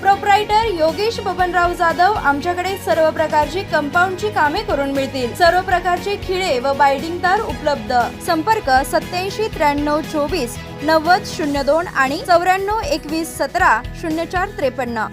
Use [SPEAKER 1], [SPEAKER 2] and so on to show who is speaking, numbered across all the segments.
[SPEAKER 1] Proprietor Yogesh Babanrao Jadhav आमच्याकडे सर्व प्रकारची कंपाऊंडची कामे करून मिळतील. सर्व प्रकारचे खिळे व बायडिंग तार उपलब्ध. संपर्क सत्याऐंशी त्र्याण्णव चोवीस नव्वद शून्य दोन आणि चौऱ्याण्णव एकवीस सतरा शून्य चार त्रेपन्न.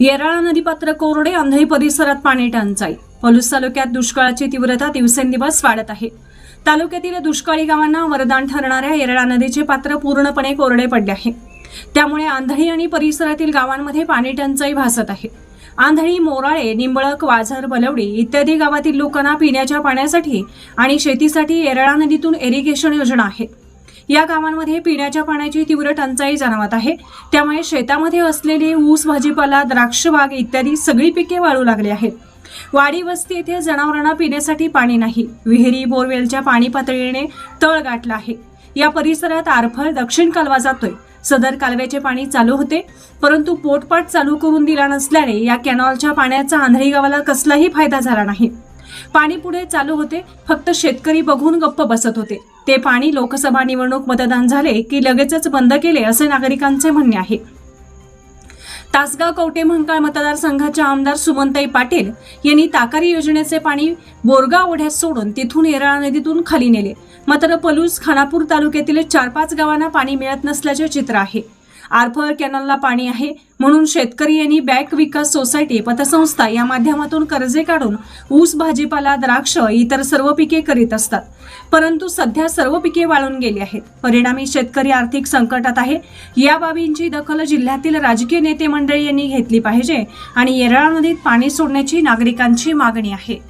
[SPEAKER 2] येराळा नदीपात्र कोरडे अंधई परिसरात पाणी टंचाई. पलूस तालुक्यात दुष्काळाची तीव्रता दिवसेंदिवस वाढत आहे. तालुक्यातील दुष्काळी गावांना वरदान ठरणाऱ्या येरळा नदीचे पात्र पूर्णपणे कोरडे पडले आहे. त्यामुळे आंधळी आणि परिसरातील गावांमध्ये पाणी टंचाई भासत आहे. आंधळी मोराळे निंबळक वाझर बलवडी इत्यादी गावातील लोकांना पिण्याच्या पाण्यासाठी आणि शेतीसाठी येरळा नदीतून इरिगेशन योजना आहे. या गावांमध्ये पिण्याच्या पाण्याची तीव्र टंचाई जाणवत आहे. त्यामुळे शेतामध्ये असलेले ऊस भाजीपाला द्राक्ष बाग इत्यादी सगळी पिके वाळू लागली आहेत. वाडी वस्ती येथे जनावरांना पिण्यासाठी पाणी नाही. विहिरी बोरवेलच्या पाणी पातळीने तळ गाठला आहे. या परिसरात आरफळ दक्षिण कालवा जातोय. सदर कालव्याचे पाणी चालू होते परंतु पोटपाट चालू करून दिला नसल्याने या कॅनॉलच्या पाण्याचा आंधळी गावाला कसलाही फायदा झाला नाही. पाणी पुढे चालू होते फक्त शेतकरी बघून गप्प बसत होते. ते पाणी लोकसभा निवडणूक मतदान झाले की लगेचच बंद केले असे नागरिकांचे म्हणणे आहे. तासगाव कवटे म्हंकाळ मतदारसंघाच्या आमदार सुमनताई पाटील यांनी ताकारी योजनेचे पाणी बोरगाव ओढ्यात सोडून तिथून येराळा नदीतून खाली नेले. मात्र पलूस खानापूर तालुक्यातील चार पाच गावांना पाणी मिळत नसल्याचे चित्र आहे. आर्थर कॅनलला पाणी आहे. म्हणून शेतकरी यांनी बँक विकास सोसायटी पतसंस्था या माध्यमातून कर्जे काढून ऊस भाजीपाला द्राक्ष इतर सर्व पिके करीत असतात. परंतु सध्या सर्व पिके वाळून गेली आहेत. परिणामी शेतकरी आर्थिक संकटात आहे. या बाबींची दखल जिल्ह्यातील राजकीय नेते मंडळी यांनी घेतली पाहिजे आणि येरळा नदीत पाणी सोडण्याची नागरिकांची मागणी आहे.